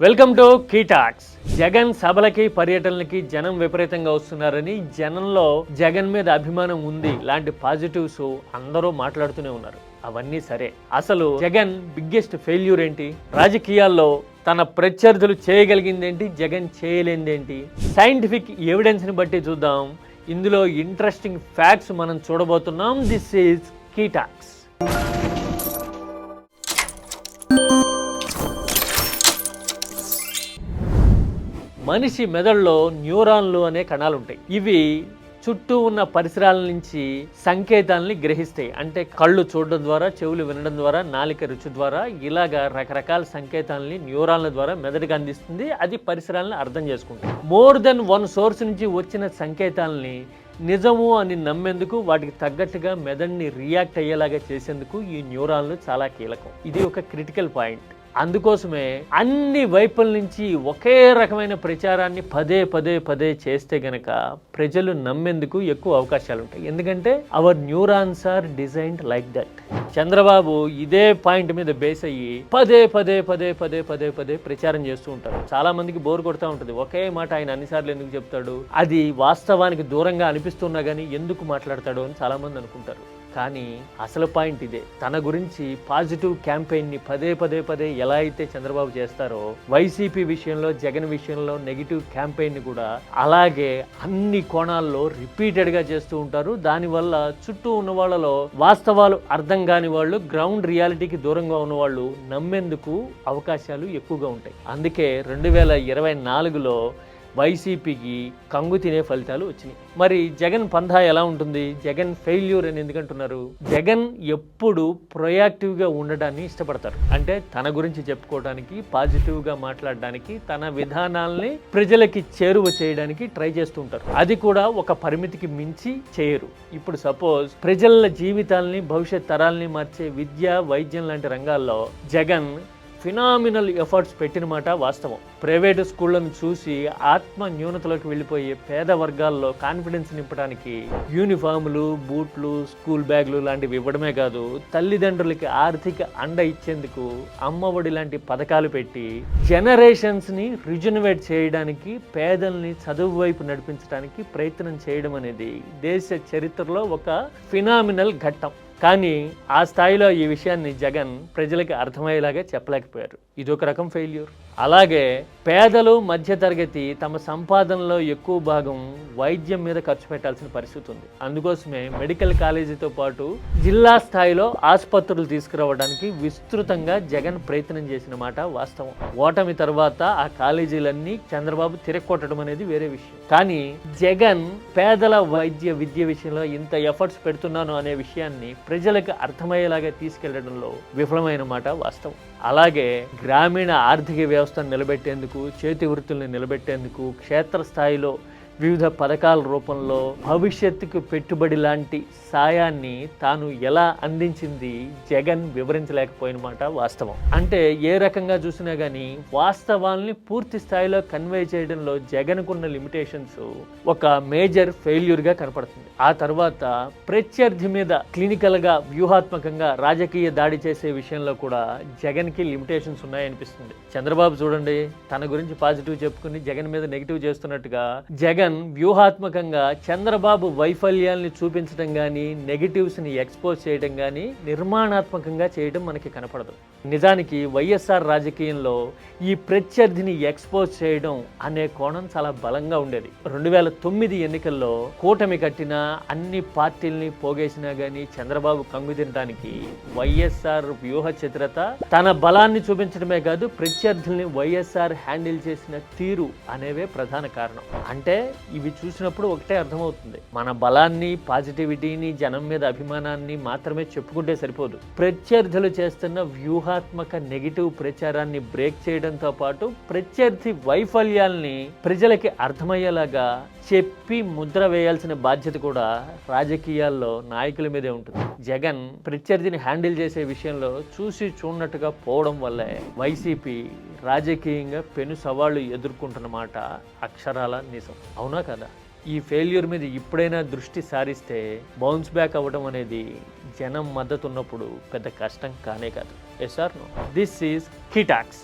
Welcome to కీటాక్స్ జగన్ సభలకి పర్యటనలకి జనం విపరీతంగా వస్తున్నారని జనంలో జగన్ మీద అభిమానం ఉంది. లాంటి పాజిటివ్స్ అందరూ మాట్లాడుతూనే ఉన్నారు. అవన్నీ సరే. అసలు జగన్ బిగ్గెస్ట్ ఫెయిల్యూర్ ఏంటి? రాజకీయాల్లో తన ప్రత్యర్థులు చేయగలిగిందేంటి? జగన్ చేయలేనిదేంటి సైంటిఫిక్ ఎవిడెన్స్ని బట్టి చూద్దాం. ఇందులో ఇంట్రెస్టింగ్ ఫ్యాక్ట్స్ మనం చూడబోతున్నాం. దిస్ ఈజ్ కీటాక్స్ మనిషి మెదడులో న్యూరాన్లు అనే కణాలు ఉంటాయి ఇవి చుట్టూ ఉన్న పరిసరాల నుంచి సంకేతాలని గ్రహిస్తాయి. అంటే కళ్ళు చూడడం ద్వారా చెవులు వినడం ద్వారా నాలిక రుచి ద్వారా ఇలాగా రకరకాల సంకేతాలని న్యూరాన్ల ద్వారా మెదడుకు అందిస్తుంది. అది పరిసరాలను అర్థం చేసుకుంటుంది. మోర్ దెన్ వన్ సోర్స్ నుంచి వచ్చిన సంకేతాలని నిజము అని నమ్మేందుకు వాటికి తగ్గట్టుగా మెదడుని రియాక్ట్ అయ్యేలాగా చేసేందుకు ఈ న్యూరాన్లు చాలా కీలకం. ఇది ఒక క్రిటికల్ పాయింట్. అందుకోసమే అన్ని వైపుల నుంచి ఒకే రకమైన ప్రచారాన్ని పదే పదే పదే చేస్తే గనక ప్రజలు నమ్మేందుకు ఎక్కువ అవకాశాలు ఉంటాయి. ఎందుకంటే our neurons are designed like that Chandrababu ఇదే పాయింట్ మీద బేస్ అయ్యి పదే పదే పదే పదే పదే పదే ప్రచారం చేస్తూ ఉంటారు. చాలా మందికి బోర్ కొడుతూ ఉంటుంది. ఒకే మాట ఆయన అన్నిసార్లు ఎందుకు చెప్తాడు? అది వాస్తవానికి దూరంగా అనిపిస్తున్నా కానీ ఎందుకు మాట్లాడతాడు అని చాలా మంది అనుకుంటారు. కానీ అసలు పాయింట్ ఇదే. తన గురించి పాజిటివ్ క్యాంపెయిన్ని పదే పదే పదే ఎలా అయితే చంద్రబాబు చేస్తారో వైసీపీ విషయంలో జగన్ విషయంలో నెగిటివ్ క్యాంపెయిన్ కూడా అలాగే అన్ని కోణాల్లో రిపీటెడ్గా చేస్తూ ఉంటారు. దానివల్ల చుట్టూ ఉన్న వాళ్ళలో వాస్తవాలు అర్థం కాని వాళ్ళు గ్రౌండ్ రియాలిటీకి దూరంగా ఉన్న వాళ్ళు నమ్మేందుకు అవకాశాలు ఎక్కువగా ఉంటాయి. అందుకే రెండు వేల ఇరవై నాలుగులో వైసీపీకి కంగు తినే ఫలితాలు వచ్చినాయి. మరి జగన్ పంధా ఎలా ఉంటుంది? జగన్ ఫెయిల్యూర్ అని ఎందుకంటున్నారు? జగన్ ఎప్పుడు ప్రొయాక్టివ్గా ఉండడాన్ని ఇష్టపడతారు. అంటే తన గురించి చెప్పుకోవడానికి పాజిటివ్గా మాట్లాడడానికి తన విధానాల్ని ప్రజలకి చేరువ చేయడానికి ట్రై చేస్తూ ఉంటారు. అది కూడా ఒక పరిమితికి మించి చేయరు. ఇప్పుడు సపోజ్ ప్రజల జీవితాల్ని భవిష్యత్ తరాల్ని మార్చే విద్య వైద్యం లాంటి రంగాల్లో జగన్ ఫినామినల్ ఎఫర్ట్స్ పెట్టిన మాట వాస్తవం. ప్రైవేటు స్కూళ్ళను చూసి ఆత్మ న్యూనతలోకి వెళ్ళిపోయే పేద వర్గాల్లో కాన్ఫిడెన్స్ నింపడానికి యూనిఫాములు బూట్లు స్కూల్ బ్యాగులు లాంటివి ఇవ్వడమే కాదు తల్లిదండ్రులకి ఆర్థిక అండ ఇచ్చేందుకు అమ్మఒడి లాంటి పథకాలు పెట్టి జనరేషన్స్ని రిజనవేట్ చేయడానికి పేదల్ని చదువు వైపు నడిపించడానికి ప్రయత్నం చేయడం అనేది దేశ చరిత్రలో ఒక ఫినామినల్ ఘట్టం. కానీ ఆ స్థాయిలో ఈ విషయాన్ని జగన్ ప్రజలకు అర్థమయ్యేలాగా చెప్పలేకపోయారు. ఇది ఒక రకం ఫెయిల్యూర్ అలాగే పేదలు మధ్యతరగతి తమ సంపాదనలో ఎక్కువ భాగం వైద్యం మీద ఖర్చు పెట్టాల్సిన పరిస్థితి ఉంది. అందుకోసమే మెడికల్ కాలేజీతో పాటు జిల్లా స్థాయిలో ఆసుపత్రులు తీసుకురావడానికి విస్తృతంగా జగన్ ప్రయత్నం చేసిన మాట వాస్తవం. ఓటమి తర్వాత ఆ కాలేజీలన్నీ చంద్రబాబు తిరగొట్టడం అనేది వేరే విషయం. కానీ జగన్ పేదల వైద్య విద్య విషయంలో ఇంత ఎఫర్ట్స్ పెడుతున్నాను అనే విషయాన్ని ప్రజలకు అర్థమయ్యేలాగా తీసుకెళ్ళడంలో విఫలమైన మాట వాస్తవం. అలాగే గ్రామీణ ఆర్థిక వ్యవస్థను నిలబెట్టేందుకు చేతి వృత్తుల్ని నిలబెట్టేందుకు క్షేత్రస్థాయిలో వివిధ పథకాల రూపంలో భవిష్యత్తుకు పెట్టుబడి లాంటి సాయాన్ని తాను ఎలా అందించింది జగన్ వివరించలేకపోయిన మాట వాస్తవం. అంటే ఏ రకంగా చూసినా కానీ వాస్తవాల్ని పూర్తి స్థాయిలో కన్వే చేయడంలో జగన్కున్న లిమిటేషన్స్ ఒక మేజర్ ఫెయిల్యూర్గా కనపడుతుంది. ఆ తర్వాత ప్రత్యర్థి మీద క్లినికల్గా వ్యూహాత్మకంగా రాజకీయ దాడి చేసే విషయంలో కూడా జగన్కి లిమిటేషన్స్ ఉన్నాయనిపిస్తుంది. చంద్రబాబు చూడండి తన గురించి పాజిటివ్ చెప్పుకుని జగన్ మీద నెగిటివ్ చేస్తున్నట్టుగా జగన్ వ్యూహాత్మకంగా చంద్రబాబు వైఫల్యాల్ని చూపించడం కానీ నెగిటివ్స్ని ఎక్స్పోజ్ చేయడం కానీ నిర్మాణాత్మకంగా చేయడం మనకి కనపడదు. నిజానికి వైఎస్ఆర్ రాజకీయంలో ఈ ప్రత్యర్థిని ఎక్స్పోజ్ చేయడం అనే కోణం చాలా బలంగా ఉండేది. రెండు వేల తొమ్మిది ఎన్నికల్లో కూటమి కట్టిన అన్ని పార్టీల్ని పోగేసినా కానీ చంద్రబాబు కంగు తినడానికి వైఎస్ఆర్ వ్యూహ చిత్రత తన బలాన్ని చూపించడమే కాదు ప్రత్యర్థుల్ని వైఎస్ఆర్ హ్యాండిల్ చేసిన తీరు అనేవే ప్రధాన కారణం. అంటే ఇవి చూసినప్పుడు ఒకటే అర్థమవుతుంది. మన బలాన్ని పాజిటివిటీని జనం మీద అభిమానాన్ని మాత్రమే చెప్పుకుంటే సరిపోదు. ప్రత్యర్థులు చేస్తున్న వ్యూహాత్మక నెగిటివ్ ప్రచారాన్ని బ్రేక్ చేయడంతో పాటు ప్రత్యర్థి వైఫల్యాల్ని ప్రజలకి అర్థమయ్యేలాగా చెప్పి ముద్ర వేయాల్సిన బాధ్యత కూడా రాజకీయాల్లో నాయకుల మీదే ఉంటుంది. జగన్ ప్రత్యర్థిని హ్యాండిల్ చేసే విషయంలో చూసి చూడనట్టుగా పోవడం వల్లే వైసీపీ రాజకీయంగా పెను సవాళ్ళు ఎదుర్కొంటున్నమాట అక్షరాల నిజం అవునా కదా? ఈ ఫెయిల్యూర్ మీద ఇప్పుడైనా దృష్టి సారిస్తే బౌన్స్ బ్యాక్ అవ్వడం అనేది జనం మద్దతు ఉన్నప్పుడు పెద్ద కష్టం కానే కాదు. Yes or no this is కిటాక్స్